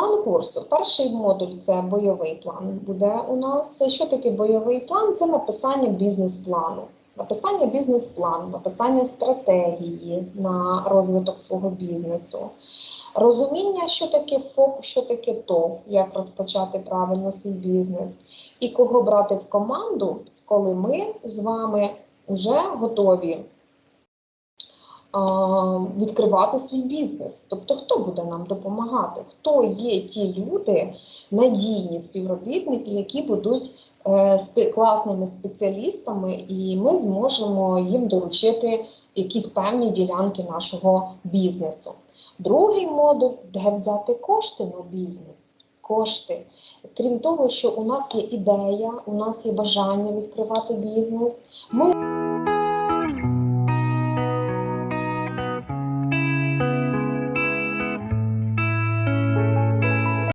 курсу. Перший модуль це бойовий план буде у нас. Що таке бойовий план? Це написання бізнес-плану. Написання бізнес-плану, написання стратегії на розвиток свого бізнесу, розуміння, що таке ФОП, що таке ТОВ, як розпочати правильно свій бізнес, і кого брати в команду, коли ми з вами вже готові відкривати свій бізнес. Тобто, хто буде нам допомагати? Хто є ті люди, надійні співробітники, які будуть е, класними спеціалістами, і ми зможемо їм доручити якісь певні ділянки нашого бізнесу. Другий модуль, де взяти кошти на бізнес. Кошти. Крім того, що у нас є ідея, у нас є бажання відкривати бізнес. Ми